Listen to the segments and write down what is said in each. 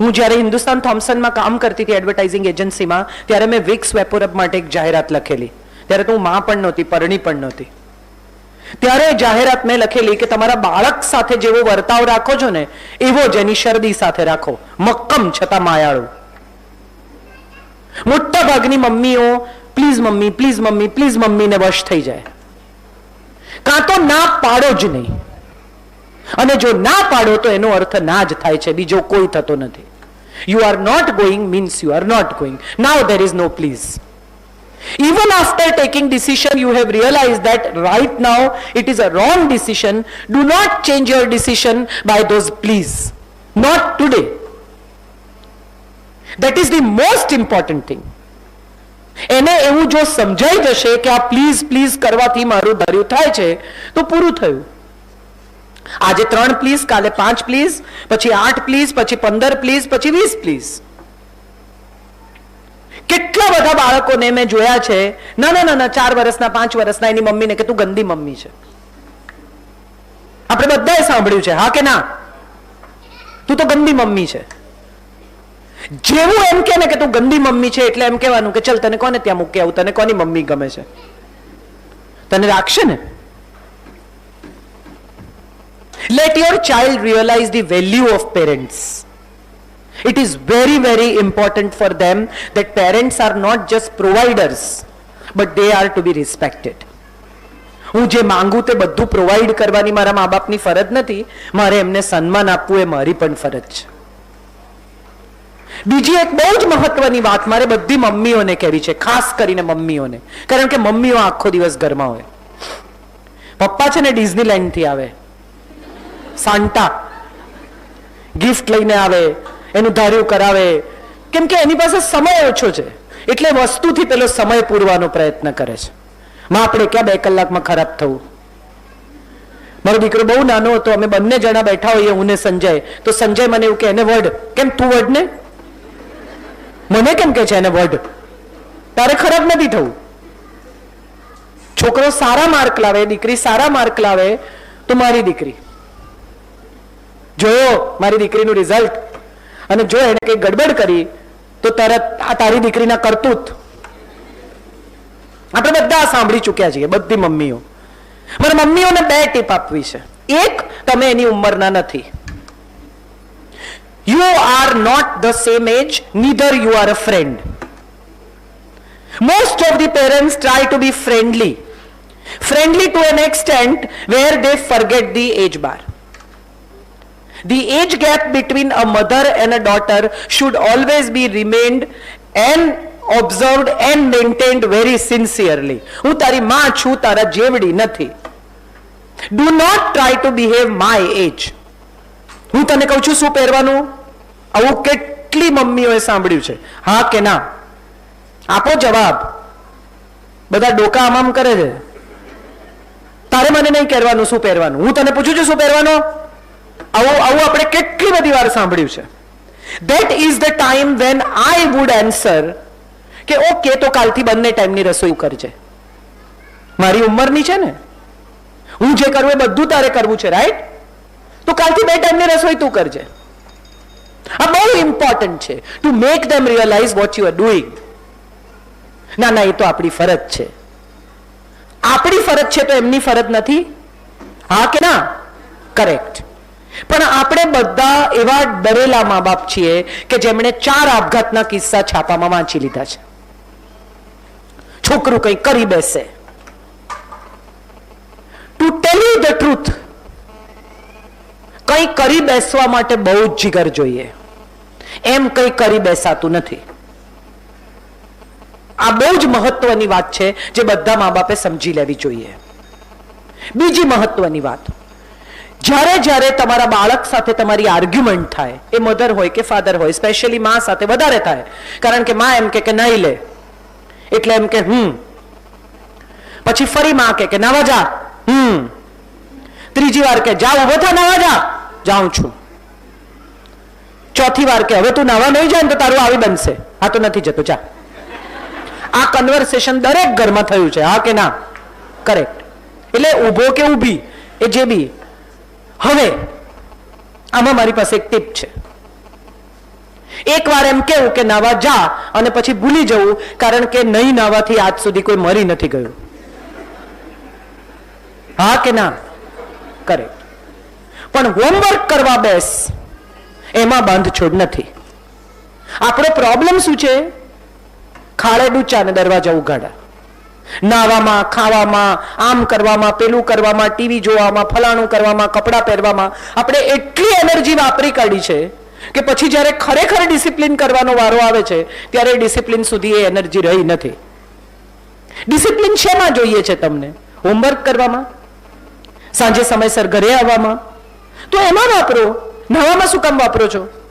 હું જ્યારે હિન્દુસ્તાન થોમ્સનમાં કામ કરતી હતી એડવર્ટાઇઝિંગ એજન્સીમાં ત્યારે મેં વિક્સ વેપોરપ માટે એક જાહેરાત લખેલી. ત્યારે તો હું માં પણ નહોતી, પરણી પણ નહોતી. ત્યારે જાહેરાત મેં લખેલી કે તમારા બાળક સાથે જેવો વર્તાવ રાખો છો ને, એવો જ એની શરદી સાથે રાખો. મક્કમ છતાં માયાળું. મોટા ભાગની મમ્મીઓ please mummy please mummy please મમ્મીને વશ થઈ જાય. કાં તો ના પાડો જ નહીં. અને જો ના પાડો તો એનો અર્થ ના જ થાય છે બીજો કોઈ થતો નથી you are not going means you are not going now there is no please even after taking decision you have realized that right now it is a wrong decision do not change your decision by those please not today that is the most important thing એને એવું જો સમજાઈ જશે કે આ please please કરવાથી મારું ધાર્યું થાય છે તો પૂરું થયું આજે ત્રણ પ્લીઝ કાલે પાંચ પ્લીઝ પછી આઠ પ્લીઝ પછી પંદર પ્લીઝ પછી વીસ પ્લીઝ કેટલા બધા બાળકોને મેં જોયા છે નાના નાના ચાર વર્ષના પાંચ વર્ષના એની મમ્મીને કે તું ગંદી મમ્મી છે. આપણે બધાએ સાંભળ્યું છે, હા કે ના? તું તો ગંદી મમ્મી છે. જેવું એમ કે ને કે તું ગંદી મમ્મી છે, એટલે એમ કહેવાનું કે ચલ તને કોને ત્યાં મૂકી આવું, તને કોની મમ્મી ગમે છે? તને રાખશે ને? Let your child realize the value of parents. It is very very important for them that parents are not just providers, but they are to be respected. હું જે માંગુ તે બધું પ્રોવાઈડ કરવાની મારા મા બાપની ફરજ નથી, મારે એમને સન્માન આપવું એ મારી પણ ફરજ છે. બીજી એક બહુ જ મહત્વની વાત મારે બધી મમ્મીઓને કહેવી છે, ખાસ કરીને મમ્મીઓને. કારણ કે મમ્મીઓ આખો દિવસ ઘરમાં હોય. પપ્પા છે ને ડિઝનીલેન્ડથી આવે. સાન્ટા ગિફ્ટ લઈને આવે, એનું ધાર્યું કરાવે. કેમ કે એની પાસે સમય ઓછો છે. એટલે વસ્તુથી પેલો સમય પૂરવાનો પ્રયત્ન કરે છે. માં, આપણે ક્યાં બે કલાકમાં ખરાબ થવું? મારો દીકરો બહુ નાનો હતો, અમે બંને જણા બેઠા હોઈએ, હું ને સંજય. તો સંજય મને એવું કે, એને વર્ડ કેમ તું વર્ડ ને મને કેમ કે છે એને વર્ડ તારે ખરાબ નથી થવું. છોકરો સારા માર્ક લાવે, દીકરી સારા માર્ક લાવે, તો મારી દીકરી. જોયો મારી દીકરીનું રિઝલ્ટ અને જો એને કંઈ ગડબડ કરી, તો તરત આ તારી દીકરીના કરતૂત. આપણે બધા સાંભળી ચૂક્યા છીએ, બધી મમ્મીઓ. મારે મમ્મીઓને બે ટીપ આપવી છે. એક, તમે એની ઉંમરના નથી. You are not the same age neither you are a friend most of the parents try to be friendly friendly to an extent where they forget the age bar. The age gap between a mother and a daughter should always be remained and observed and maintained very sincerely હું તારી માં છું તારા જેવડી નથી do not try to behave my age હું તને કહું છું શું પહેરવાનું આવું કેટલી મમ્મીઓએ સાંભળ્યું છે હા કે ના આપો જવાબ બધા ડોકા આમ આમ કરે છે તારે મને નહીં કહેવાનું શું પહેરવાનું હું તને પૂછું છું શું પહેરવાનું આવું આવું આપણે કેટલી બધી વાર સાંભળ્યું છે. That is the time when I would answer કે, ઓકે, તો કાલથી બંને ટાઈમની રસોઈ કરજે. મારી ઉંમરની છે ને? હું જે કરું એ બધું તારે કરવું છે રાઈટ તો કાલથી બે ટાઈમની રસોઈ તું કરજે. આ બહુ ઇમ્પોર્ટન્ટ છે. To make them realise what you are doing ના ના, એ તો આપણી ફરજ છે. આપણી ફરજ છે તો એમની ફરજ નથી. હા કે ના? કરેક્ટ પણ આપણે બધા એવા ડરેલા મા બાપ છીએ કે જેમણે ચાર આપઘાતના કિસ્સા છાપામાં વાંચી લીધા છે. છોકરું કંઈ કરી બેસે. To tell you the truth કંઈ કરી બેસવા માટે બહુ જ જીગર જોઈએ. એમ કંઈ કરી બેસાતું નથી. આ બહુ જ મહત્વની વાત છે જે બધા મા બાપે સમજી લેવી જોઈએ. બીજી મહત્વની વાત જ્યારે જ્યારે તમારા બાળક સાથે તમારી આર્ગ્યુમેન્ટ થાય, એ મધર હોય કે ફાધર હોય સ્પેશિયલી માં સાથે વધારે થાય. કારણ કે માં એમ કે કે નહીં લે. એટલે એમ કે, હમ. પછી ફરી માં કે કે, નાવા જા. હમ. ત્રીજી વાર કે જા ઊભો થા નાવા જા. જાઉં છું. ચોથી વાર કે, હવે તું નાવા નહીં જાય ને તો તારું આવી બનશે. હા, તો નથી જતો, જા. આ કન્વર્સેશન દરેક ઘરમાં થયું છે, હા કે ના? કરેક્ટ એટલે ઊભો કે ઊભી? એ જે બી. હવે, આમાં મારી પાસે એક ટીપ છે. એકવાર એમ કેવું કે નાવા જા અને પછી ભૂલી જવું, કારણ કે નહીં નાવાથી આજ સુધી કોઈ મરી નથી ગયું. હા કે ના? કરે પણ હોમવર્ક કરવા બેસ, એમાં બાંધછોડ નથી. આપણો પ્રોબ્લેમ શું છે? ખાડે ડૂચા ને દરવાજા ઉગાડા. નાવામાં, ખાવામાં, આમ કરવામાં, પેલું કરવામાં, ટીવી જોવામાં, ફલાણું કરવામાં, કપડાં પહેરવામાં, આપણે એટલી એનર્જી વાપરી કાઢી છે કે પછી જ્યારે ખરેખર ડિસિપ્લિન કરવાનો વારો આવે છે, ત્યારે ડિસિપ્લિન સુધી એ એનર્જી રહી નથી. ડિસિપ્લિન શેમાં જોઈએ છે તમને? હોમવર્ક કરવામાં? સાંજે સમયસર ઘરે આવવામાં? તો એમાં વાપરો. નવામાં શું કામ વાપરો છો?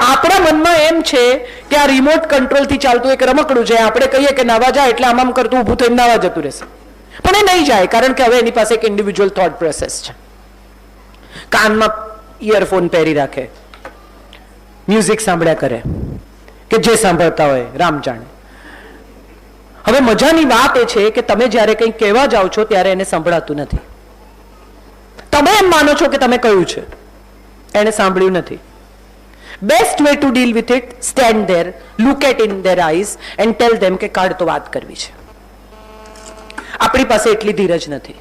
આપણા મનમાં એમ છે કે આ રિમોટ કંટ્રોલથી ચાલતું એક રમકડું છે આપણે કહીએ કે નાવા જાય એટલે આમ કરતું ઊભું થઈને નાવા જતું રહેશે. પણ એ નહીં જાય, કારણ કે હવે એની પાસે એક ઇન્ડિવિજ્યુઅલ થોટ પ્રોસેસ છે. કાનમાં ઇયરફોન પહેરી રાખે મ્યુઝિક સાંભળ્યા કરે, કે જે સાંભળતા હોય, રામ જાણે. હવે મજાની વાત એ છે કે તમે જ્યારે કંઈક કહેવા જાઓ છો ત્યારે એને સંભળાતું નથી. તમે એમ માનો છો કે તમે કહ્યું છે? એને સાંભળ્યું નથી. Best way to deal with it stand there look at in their eyes and tell them કે કાઢ તો વાત કરવી છે. આપણી પાસે એટલી ધીરજ નથી.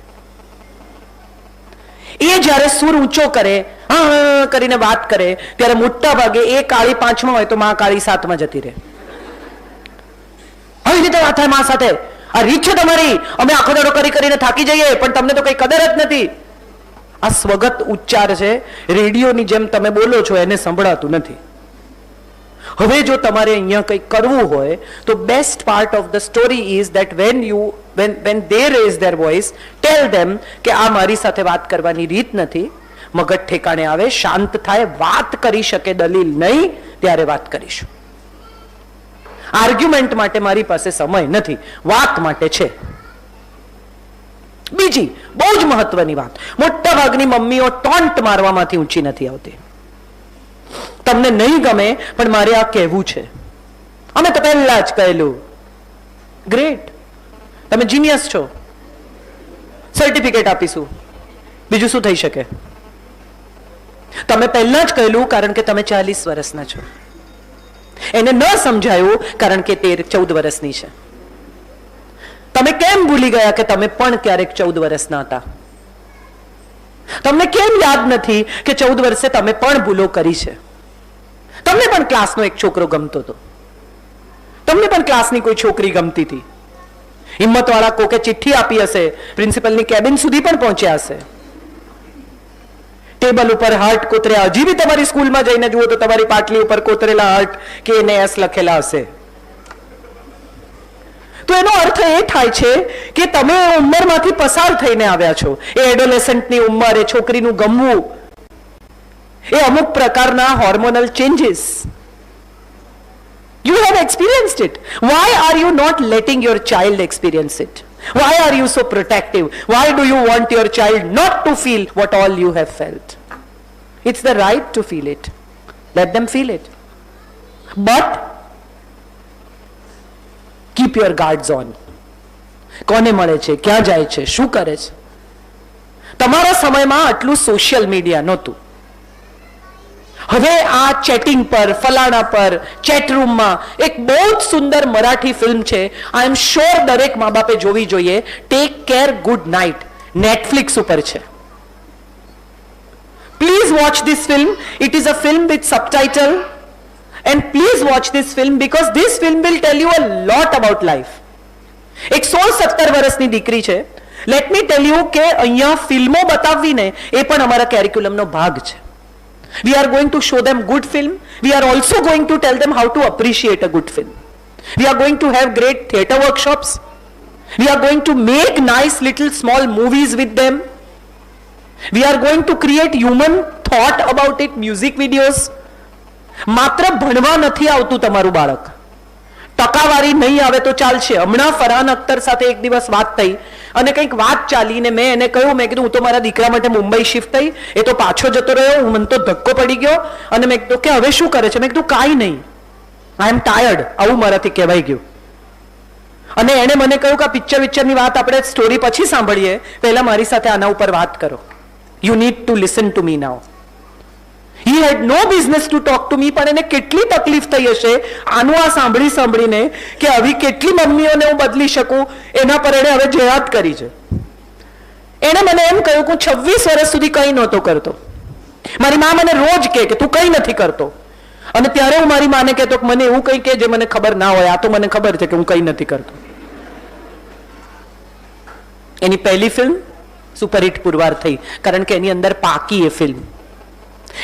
એ જ્યારે સુર ઊંચો કરે હા, કરીને વાત કરે, ત્યારે મોટા ભાગે એ કાળી પાંચમાં હોય તો માં કાળી સાતમાં જતી રહે. આવી રીતે વાત થાયમાં સાથે. આ રીત છે તમારી. અમે આખો દાડો કરી કરીને થાકી જઈએ, પણ તમને તો કઈ કદર જ નથી. આ સ્વગત ઉચ્ચાર છે. રેડિયોની જેમ તમે બોલો છો, એને સંભળાતું નથી. હવે જો તમારે અહીંયા કંઈક કરવું હોય, તો best part of the story is that when you when when they raise their voice tell them કે આ મારી સાથે વાત કરવાની રીત નથી. મગજ ઠેકાણે આવે, શાંત થાય, વાત કરી શકે દલીલ નહીં, ત્યારે વાત કરીશું. આર્ગ્યુમેન્ટ માટે મારી પાસે સમય નથી, વાત માટે છે. બીજી બહુ જ મહત્વની વાત. મોટા ભાગની મમ્મીઓ ટોન્ટ મારવામાંથી ઊંચી નથી આવતી. તમને નહીં ગમે, પણ મારે આ કહેવું છે. અમે તો પહેલા જ કહેલું. ગ્રેટ તમે જીનિયસ છો. સર્ટિફિકેટ આપીશું. બીજું શું થઈ શકે? તમે પહેલા જ કહેલું, કારણ કે તમે ચાલીસ વર્ષના છો. એને ન સમજાયું, કારણ કે તેર ચૌદ વર્ષની છે. તમે કેમ ભૂલી ગયા કે તમે પણ ક્યારેક ચૌદ વર્ષના હતા? તમને કેમ યાદ નથી કે ચૌદ વર્ષે તમે પણ ભૂલો કરી છે? તમને પણ ક્લાસનો એક છોકરો ગમતો હતો. તમને પણ ક્લાસની કોઈ છોકરી ગમતી હતી. હિંમતવાળા કોકે ચિઠ્ઠી આપી હશે, પ્રિન્સિપલની કેબિન સુધી પણ પહોંચ્યા હશે. ટેબલ ઉપર હાર્ટ કોતર્યા હજી બી તમારી સ્કૂલમાં જઈને જુઓ તો તમારી પાટલી ઉપર કોતરેલા હાર્ટ કે એને એસ લખેલા હશે. તો એનો અર્થ એ થાય છે કે તમે એ ઉંમરમાંથી પસાર થઈને આવ્યા છો એ એડોલેસન્ટની ઉંમર એ છોકરીનું ગમવું એ અમુક પ્રકારના hormonal changes You have experienced it. Why are you not letting your child experience it? Why are you so protective? Why do you want your child not to feel what all you have felt? It's the right to feel it. Let them feel it. But keep your guard zone કોને મળે છે? ક્યાં જાય છે? શું કરે છે? તમારા સમયમાં આટલું સોશિયલ મીડિયા નહોતું. હવે આ ચેટિંગ પર, ફલાણા પર ચેટ રૂમમાં એક બહુ જ સુંદર મરાઠી ફિલ્મ છે. આઈ એમ શ્યોર દરેક મા બાપે જોવી જોઈએ. Take care good night Netflix ઉપર છે. Please watch this film it is a film with subtitle and please watch this film because this film will tell you a lot about life એક સોળ સત્તર વર્ષની દીકરી છે લેટ મી ટેલ યુ કે અહીંયા ફિલ્મો બતાવવીને એ પણ અમારા કેરિક્યુલમનો ભાગ છે We are going to show them good film. We are also going to tell them how to appreciate a good film. We are going to have great theatre workshops. We are going to make nice little small movies with them. We are going to create human thought about it, music videos. માત્ર ભણવા નથી આવતું તમારું બાળક. ટકાવારી નહીં આવે તો ચાલશે. હમણાં ફરહાન અખ્તર સાથે એક દિવસ વાત થઈ અને કંઈક વાત ચાલી ને મેં એને કહ્યું, મેં કીધું, હું તો મારા દીકરા માટે મુંબઈ શિફ્ટ થઈ, એ તો પાછો જતો રહ્યો, હું મને તો ધક્કો પડી ગયો. અને મેં કીધું, કે હવે શું કરે છે? મેં કીધું, કાંઈ નહીં. આઈ એમ ટાયર્ડ આવું મારાથી કહેવાય ગયું. અને એણે મને કહ્યું કે પિક્ચર વિક્ચરની વાત આપણે સ્ટોરી પછી સાંભળીએ. પહેલાં મારી સાથે આના ઉપર વાત કરો. You need to listen to me now he had no business to talk to me પણ એને કેટલી તકલીફ થઈ હશે? આનું આ સાંભળી સાંભળીને કે આવી કેટલી મમ્મીઓને હું બદલી શકું? એના પર એણે હવે જેહાદ કરી છે. એણે મને એમ કહ્યું કે હું છવ્વીસ વર્ષ સુધી કંઈ નહોતો કરતો. મારી મા મને રોજ કહે કે તું કંઈ નથી કરતો. અને ત્યારે હું મારી માને કહેતો કે મને એવું કંઈ કે જે મને ખબર ના હોય. આ તો મને ખબર છે કે હું કંઈ નથી કરતો. એની પહેલી ફિલ્મ સુપરહિટ પુરવાર થઈ. કારણ કે એની અંદર પાકી એ ફિલ્મ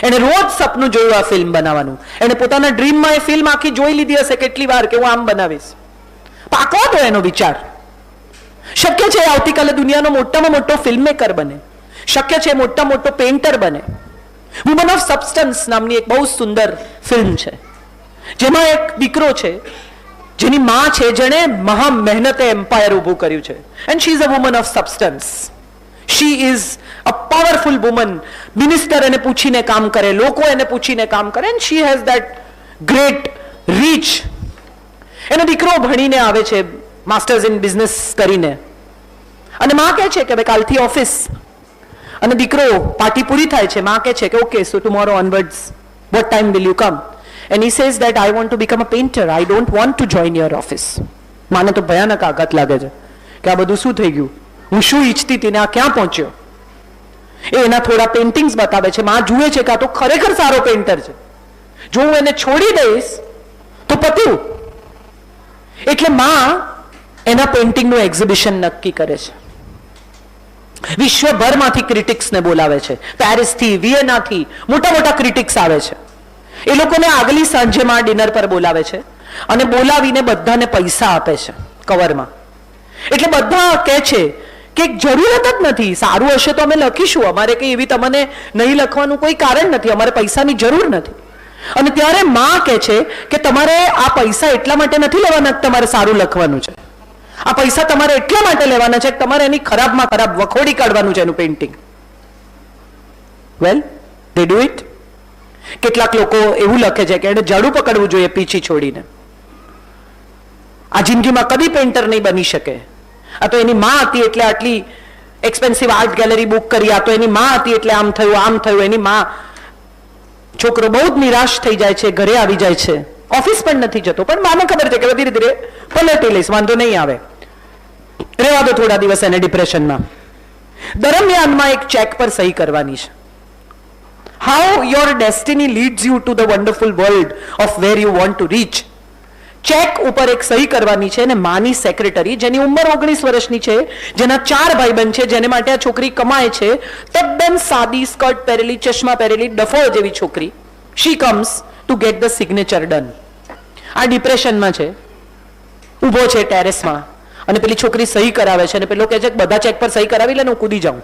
એણે રોજ સપનું જોયું આ ફિલ્મ બનાવવાનું. એણે પોતાના ડ્રીમમાં એ ફિલ્મ આખી જોઈ લીધી હશે કેટલી વાર કે હું આમ બનાવીશ. પાકો હતો એનો વિચાર. શક્ય છે આવતીકાલે દુનિયાનો મોટામાં મોટો ફિલ્મ મેકર બને. શક્ય છે મોટા મોટો પેઇન્ટર બને. વુમન ઓફ સબસ્ટન્સ નામની એક બહુ સુંદર ફિલ્મ છે. જેમાં એક દીકરો છે, જેની માં છે જેણે મહા મહેનતે એમ્પાયર ઊભું કર્યું છે. And she is a woman of substance she is a powerful woman minister એને પૂછીને કામ કરે લોકો એને પૂછીને કામ કરે and she has that great reach એનો દીકરો ભણીને આવે છે માસ્ટર્સ ઇન બિઝનેસ કરીને અને માં કહે છે કે ભાઈ કાલથી ઓફિસ અને દીકરો પાર્ટી પૂરી થાય છે માં કહે છે કે okay so tomorrow onwards what time will you come and he says that I want to become a painter I don't want to join your office માને તો ભયાનક આઘાત લાગે છે કે આ બધું શું થઈ ગયું હું શું ઈચ્છતી હતી ને આ ક્યાં પહોંચ્યો? એ એના થોડા પેઇન્ટિંગ્સ બતાવે છે. માં જુએ છે કે આ તો ખરેખર સારો પેઇન્ટર છે. જો હું એને છોડી દઈશ, તો પત્યું એટલે માં એના પેઇન્ટિંગનું એક્ઝિબિશન નક્કી કરે છે. વિશ્વભરમાંથી ક્રિટિક્સને બોલાવે છે. પેરિસથી વિયેનાથી મોટા મોટા ક્રિટિક્સ આવે છે. એ લોકોને આગલી સાંજે માં ડિનર પર બોલાવે છે અને બોલાવીને બધાને પૈસા આપે છે કવરમાં એટલે બધા કહે છે કે જરૂરત જ નથી. સારું હશે તો અમે લખીશું. અમારે કંઈ એવી તમને નહીં લખવાનું કોઈ કારણ નથી. અમારે પૈસાની જરૂર નથી. અને ત્યારે માં કહે છે કે તમારે આ પૈસા એટલા માટે નથી લેવાના કે તમારે સારું લખવાનું છે. આ પૈસા તમારે એટલા માટે લેવાના છે કે તમારે એની ખરાબમાં ખરાબ વખોડી કાઢવાનું છે એનું painting well they do it કેટલાક લોકો એવું લખે છે કે એને ઝાડુ પકડવું જોઈએ, પીછી છોડીને. આ જિંદગીમાં કદી પેઇન્ટર નહીં બની શકે. આ તો એની માં હતી એટલે આટલી એક્સપેન્સિવ આર્ટ ગેલેરી બુક કરી, આ તો એની માં હતી એટલે આમ થયું આમ થયું, એની માં છોકરો બહુ જ નિરાશ થઈ જાય છે, ઘરે આવી જાય છે. ઓફિસ પણ નથી જતો, પણ માને ખબર છે કે ધીરે ધીરે પલટી લઈશ, વાંધો નહીં આવે. રહેવા દો થોડા દિવસ એને ડિપ્રેશનમાં દરમિયાનમાં એક ચેક પર સહી કરવાની છે. How your destiny leads you to the wonderful world of where you want to reach cheque ઉપર એક સહી કરવાની છે અને માની સેક્રેટરી જેની ઉંમર ઓગણીસ વર્ષની છે, જેના ચાર ભાઈબંધ છે, જેને માટે આ છોકરી કમાય છે, તદ્દન સાદી સ્કર્ટ પહેરેલી, ચશ્મા પહેરેલી ડફોળ જેવી છોકરી. She comes to get the signature done આ ડિપ્રેશનમાં છે. ઊભો છે ટેરેસમાં અને પેલી છોકરી સહી કરાવે છે અને પેલો કહે છે બધા ચેક પર સહી કરાવી લે ને હું કૂદી જાઉં.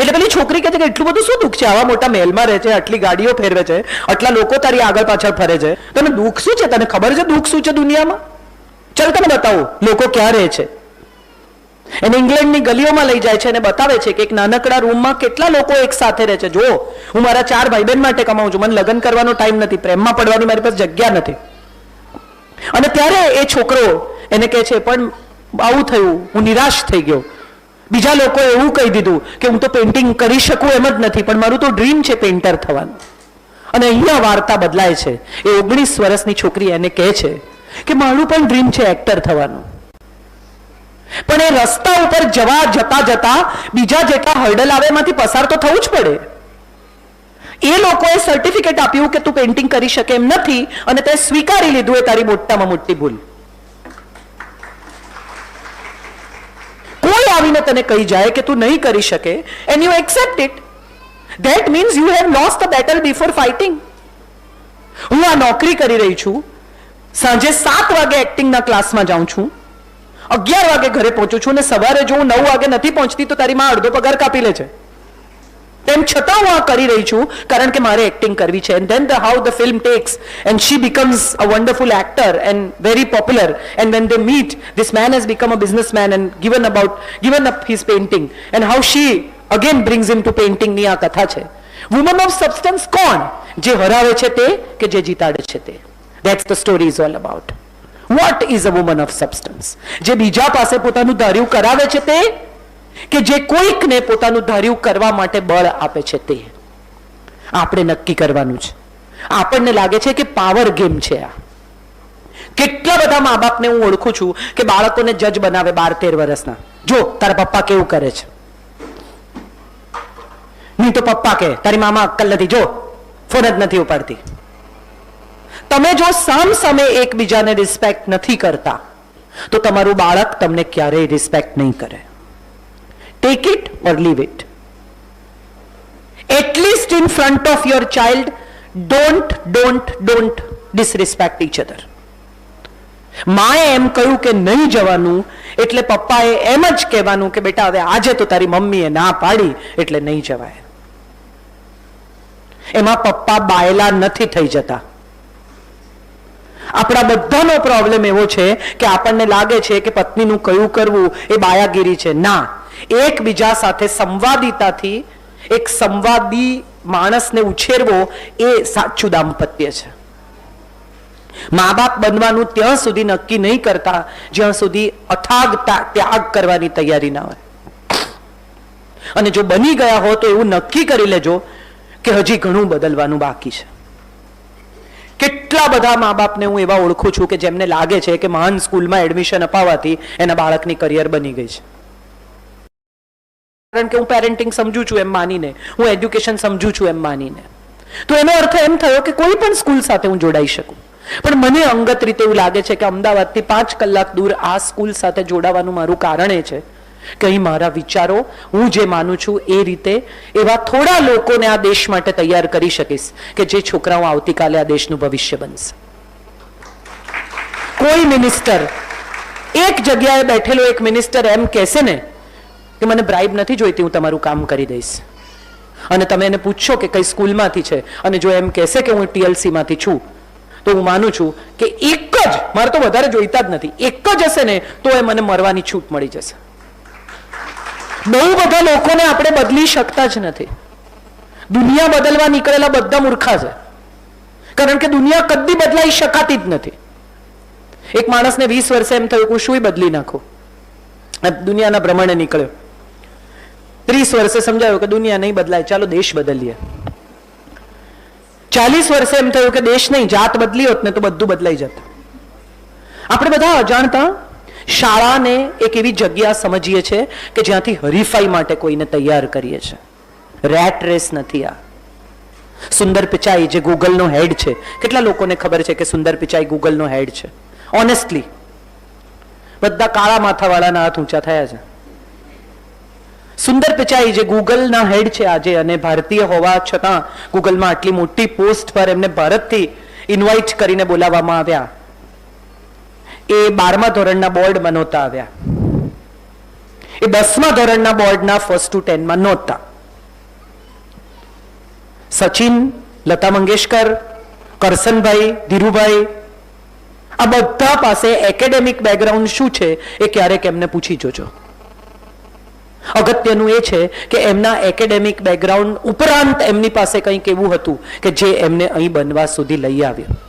એટલે પેલી છોકરી કહે છે કે એટલું બધું શું દુઃખ છે? આવા મોટા મહેલમાં રહે છે, આટલી ગાડીઓ ફેરવે છે, આટલા લોકો તારી આગળ પાછળ ફરે છે. તને દુઃખ શું છે? તને ખબર છે દુઃખ શું છે દુનિયામાં? ચાલ તને બતાવું, લોકો ક્યાં રહે છે? એને ઇંગ્લેન્ડની ગલીઓમાં લઈ જાય છે અને બતાવે છે કે એક નાનકડા રૂમમાં કેટલા લોકો એક સાથે રહે છે. જો હું મારા ચાર ભાઈ બહેન માટે કમાઉં છું. મને લગ્ન કરવાનો ટાઈમ નથી, પ્રેમમાં પડવાની મારી પાસે જગ્યા નથી. અને ત્યારે એ છોકરો એને કહે છે, પણ આવું થયું, હું નિરાશ થઈ ગયો. બીજા લોકો એવું કહી દીધું કે હું તો પેઇન્ટિંગ કરી શકું એમ જ નથી, પણ મારું તો ડ્રીમ છે પેઇન્ટર થવાનું. અને અહીંયા વાર્તા બદલાય છે. એ ઓગણીસ વર્ષની છોકરી એને કહે છે કે મારું પણ ડ્રીમ છે એક્ટર થવાનું. પણ એ રસ્તા ઉપર જવા જતા જતા બીજા જેટલા હર્ડલ આવે એમાંથી પસાર તો થવું જ પડે. એ લોકોએ સર્ટિફિકેટ આપ્યું કે તું પેઇન્ટિંગ કરી શકે એમ નથી અને તે સ્વીકારી લીધું એ તારી મોટામાં મોટી ભૂલ કોઈ આવીને તને કહી જાય કે તું નહીં કરી શકે and you accept it that means you have lost the battle before fighting હું આ નોકરી કરી રહી છું, સાંજે સાત વાગે એક્ટિંગના ક્લાસમાં જાઉં છું, અગિયાર વાગે ઘરે પહોંચું છું અને સવારે જો હું નવ વાગે નથી પહોંચતી તો તારી માં અડધો પગાર કાપી લે છે. તેમ છતાં હું આ કરી રહી છું, કારણ કે મારે એક્ટિંગ કરવી છે. And then the how the film takes and she becomes a wonderful actor and very popular and when they meet this man has become a businessman and given about given up his painting and how she again brings in to પેઇન્ટિંગની આ કથા છે. Woman of substance કોણ? જે હરાવે છે તે કે જે જીતાડે છે તે? That's the story is all about what is a woman of substance જે બીજા પાસે પોતાનું ધાર્યું કરાવે છે તે કે જે કોઈકને પોતાનું ધાર્યું કરવા માટે બળ આપે છે તે. આપણે નક્કી કરવાનું છે. આપણને લાગે છે કે પાવર ગેમ છે આ. કેટલા બધા મા બાપને હું ઓળખું છું કે બાળકોને જજ બનાવે બાર તેર વર્ષના. જો, તારા પપ્પા કેવું કરે છે? નહીં તો પપ્પા કે, તારી મામા અક્કલ નથી. જો ફોન જ નથી ઉપાડતી. તમે જો સામ સામે એકબીજાને રિસ્પેક્ટ નથી કરતા, તો તમારું બાળક તમને ક્યારેય રિસ્પેક્ટ નહીં કરે. Take it or leave it at least in front of your child don't don't don't disrespect each other માએ એમ કહ્યું કે નહીં જવાનું, એટલે પપ્પાએ એમ જ કહેવાનું કે બેટા, હવે આજે તો તારી મમ્મીએ ના પાડી, એટલે નહીં જવાય. એમાં પપ્પા બાયલા નથી થઈ જતા. આપણા બધાનો પ્રોબ્લેમ એવો છે કે આપણને લાગે છે કે પત્નીનું કયું કરવું એ બાયાગીરી છે. ના એકબીજા સાથે સંવાદિતાથી એક સંવાદી માણસને ઉછેરવો એ સાચું દાંપત્ય છે. મા બાપ બનવાનું ત્યાં સુધી નક્કી નહીં કરતા, જ્યાં સુધી અથાગ ત્યાગ કરવાની તૈયારી ના હોય. અને જો બની ગયા હો તો એવું નક્કી કરી લેજો કે હજી ઘણું બદલવાનું બાકી છે. કેટલા બધા મા બાપને હું એવા ઓળખું છું કે જેમને લાગે છે કે મહાન સ્કૂલમાં એડમિશન અપાવવાથી એના બાળકની કરિયર બની ગઈ છે. કારણ કે હું પેરેન્ટિંગ સમજું છું એમ માનીને, હું એજ્યુકેશન સમજું છું એમ માનીને. તો એનો અર્થ એમ થયો કે કોઈ પણ સ્કૂલ સાથે હું જોડાઈ શકું. પણ મને અંગત રીતે એવું લાગે છે કે અમદાવાદથી પાંચ કલાક દૂર આ સ્કૂલ સાથે જોડાવાનું મારું કારણ એ છે કે અહીં મારા વિચારો, હું જે માનું છું એ રીતે એવા થોડા લોકોને આ દેશ માટે તૈયાર કરી શકીશ કે જે છોકરાઓ આવતીકાલે આ દેશનું ભવિષ્ય બનશે. કોઈ મિનિસ્ટર એક જગ્યાએ બેઠેલો એક મિનિસ્ટર એમ કહેશે ને કે મને બ્રાઇબ નથી જોઈતી હું તમારું કામ કરી દઈશ. અને તમે એને પૂછશો કે કઈ સ્કૂલમાંથી છે. અને જો એમ કહેશે કે હું ટીએલસીમાંથી માંથી છું, તો હું માનું છું કે એક જ, મારે તો વધારે જોઈતા જ નથી, એક જ હશે ને, તો એ મને મરવાની છૂટ મળી જશે. બહુ બધા લોકોને આપણે બદલી શકતા જ નથી. દુનિયા બદલવા નીકળેલા બધા મૂર્ખા છે. કારણ કે દુનિયા કદી બદલાઈ શકાતી જ નથી. એક માણસને વીસ વર્ષે એમ થયું કે હું શું બદલી નાખું? દુનિયાના ભ્રમણે નીકળ્યો. ત્રીસ વર્ષે સમજાયું કે દુનિયા નહીં બદલાય, ચાલો દેશ બદલીએ. ચાલીસ વર્ષે એમ થયું કે દેશ નહીં, જાત બદલી હોત ને તો બધું બદલાઈ જત. આપણે બધા અજાણતા શાળાને એક એવી જગ્યા સમજીએ છીએ કે જ્યાંથી હરીફાઈ માટે કોઈને તૈયાર કરીએ છીએ. રેટ રેસ નથી આ. સુંદર પિચાઈ જે ગૂગલનો હેડ છે. કેટલા લોકોને ખબર છે કે સુંદર પિચાઈ ગૂગલનો હેડ છે? ઓનેસ્ટલી બધા કાળા માથાવાળાના હાથ ઊંચા થયા છે. સુંદર પિચાઈ જે ગૂગલના હેડ છે આજે અને ભારતીય હોવા છતાં ગૂગલમાં આટલી મોટી પોસ્ટ પર એમને ભારતથી ઇન્વાઇટ કરીને બોલાવવામાં આવ્યા. એ બારમા ધોરણના બોર્ડમાં નહોતા આવ્યા. એ દસમા ધોરણના બોર્ડના ફર્સ્ટ ટુ ટેનમાં નહોતા. સચિન, લતા મંગેશકર, કરસનભાઈ, ધીરુભાઈ, આ બધા પાસે એકેડેમિક બેકગ્રાઉન્ડ શું છે એ ક્યારેક એમને પૂછી જોજો. અગત્યનું એ છે કે એમના એકેડેમિક બેકગ્રાઉન્ડ ઉપરાંત એમની પાસે કંઈક એવું હતું કે જે એમને અહીં બનવા સુધી લઈ આવ્યું.